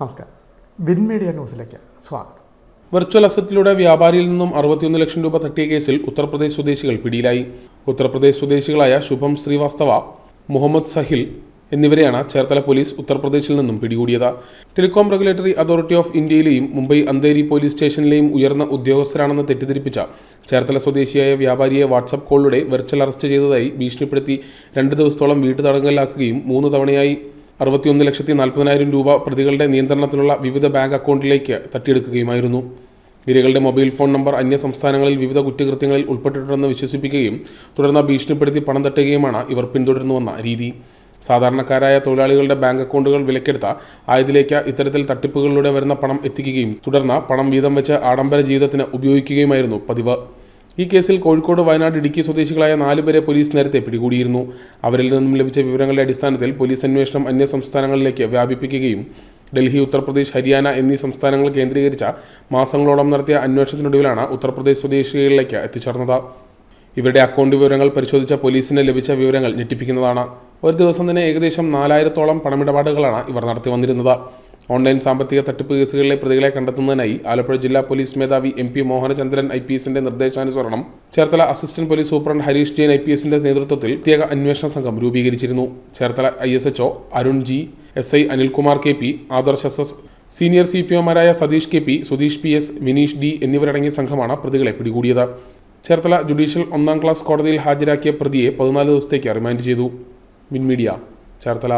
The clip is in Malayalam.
നമസ്കാരം. വിൻ മീഡിയ ന്യൂസിലേക്ക് സ്വാഗതം. വെർച്വൽ അസറ്റിലൂടെ വ്യാപാരിയിൽ നിന്നും അറുപത്തിയൊന്ന് ലക്ഷം രൂപ തട്ടിയ കേസിൽ ഉത്തർപ്രദേശ് സ്വദേശികൾ പിടിയിലായി. ഉത്തർപ്രദേശ് സ്വദേശികളായ ശുഭം ശ്രീവാസ്തവ മുഹമ്മദ് സഹിൽ എന്നിവരെയാണ് ചേർത്തല പോലീസ് ഉത്തർപ്രദേശിൽ നിന്നും പിടികൂടിയത്. ടെലികോം റെഗുലേറ്ററി അതോറിറ്റി ഓഫ് ഇന്ത്യയിലെയും മുംബൈ അന്തേരി പോലീസ് സ്റ്റേഷനിലെയും ഉയർന്ന ഉദ്യോഗസ്ഥരാണെന്ന് തെറ്റിദ്ധരിപ്പിച്ച ചേർത്തല സ്വദേശിയായ വ്യാപാരിയെ വാട്സപ്പ് കോളിലൂടെ വെർച്വൽ അറസ്റ്റ് ചെയ്തതായി ഭീഷണിപ്പെടുത്തി രണ്ട് ദിവസത്തോളം വീട്ടു തടങ്കലിലാക്കുകയും മൂന്ന് തവണയായി അറുപത്തിയൊന്ന് ലക്ഷത്തി നാൽപ്പതിനായിരം രൂപ പ്രതികളുടെ നിയന്ത്രണത്തിലുള്ള വിവിധ ബാങ്ക് അക്കൗണ്ടിലേക്ക് തട്ടിയെടുക്കുകയുമായിരുന്നു. ഇരകളുടെ മൊബൈൽ ഫോൺ നമ്പർ അന്യ സംസ്ഥാനങ്ങളിൽ വിവിധ കുറ്റകൃത്യങ്ങളിൽ ഉൾപ്പെട്ടിട്ടുണ്ടെന്ന് വിശ്വസിപ്പിക്കുകയും തുടർന്ന് ഭീഷണിപ്പെടുത്തി പണം തട്ടുകയുമാണ് ഇവർ പിന്തുടരുന്നുവെന്ന രീതി. സാധാരണക്കാരായ തൊഴിലാളികളുടെ ബാങ്ക് അക്കൗണ്ടുകൾ വിലക്കെടുത്ത ആയതിലേക്ക് ഇത്തരത്തിൽ തട്ടിപ്പുകളിലൂടെ വരുന്ന പണം എത്തിക്കുകയും തുടർന്ന് പണം വീതം വെച്ച് ആഡംബര ജീവിതത്തിന് ഉപയോഗിക്കുകയുമായിരുന്നു പതിവ്. ഈ കേസിൽ കോഴിക്കോട് വയനാട് ഇടുക്കി സ്വദേശികളായ നാലുപേരെ പോലീസ് നേരത്തെ പിടികൂടിയിരുന്നു. അവരിൽ നിന്നും ലഭിച്ച വിവരങ്ങളുടെ അടിസ്ഥാനത്തിൽ പോലീസ് അന്വേഷണം അന്യ സംസ്ഥാനങ്ങളിലേക്ക് വ്യാപിപ്പിക്കുകയും ഡൽഹി ഉത്തർപ്രദേശ് ഹരിയാന എന്നീ സംസ്ഥാനങ്ങൾ കേന്ദ്രീകരിച്ച മാസങ്ങളോളം നടത്തിയ അന്വേഷണത്തിനൊടുവിലാണ് ഉത്തർപ്രദേശ് സ്വദേശികളിലേക്ക് എത്തിച്ചേർന്നത്. ഇവരുടെ അക്കൗണ്ട് വിവരങ്ങൾ പരിശോധിച്ച പോലീസിന് ലഭിച്ച വിവരങ്ങൾ ഞെട്ടിപ്പിക്കുന്നതാണ്. ഒരു ദിവസം തന്നെ ഏകദേശം നാലായിരത്തോളം പണമിടപാടുകളാണ് ഇവർ നടത്തി വന്നിരുന്നത് ഓൺലൈൻ സാമ്പത്തിക തട്ടിപ്പ് കേസുകളിലെ പ്രതികളെ കണ്ടെത്തുന്നതിനായി ആലപ്പുഴ ജില്ലാ പോലീസ് മേധാവി M P Mohanachandran I P എസിന്റെ നിർദ്ദേശാനുസരണം Cherthala assistant police superintendent Harish Jain I P എസിന്റെ നേതൃത്വത്തിൽ പ്രത്യേക അന്വേഷണ സംഘം രൂപീകരിച്ചിരുന്നു. Cherthala I S HO Arun G S I Anilkumar K P Adarsh S S senior C P ഒമാരായ Satheesh K P Sudheesh P S Vineesh D എന്നിവരടങ്ങിയ സംഘമാണ് പ്രതികളെ പിടികൂടിയത്. ചേർത്തല ജുഡീഷ്യൽ ഒന്നാം ക്ലാസ് കോടതിയിൽ ഹാജരാക്കിയ പ്രതിയെ പതിനാല് ദിവസത്തേക്ക് റിമാൻഡ് ചെയ്തു. മിൻമീഡിയ ചേർത്തല.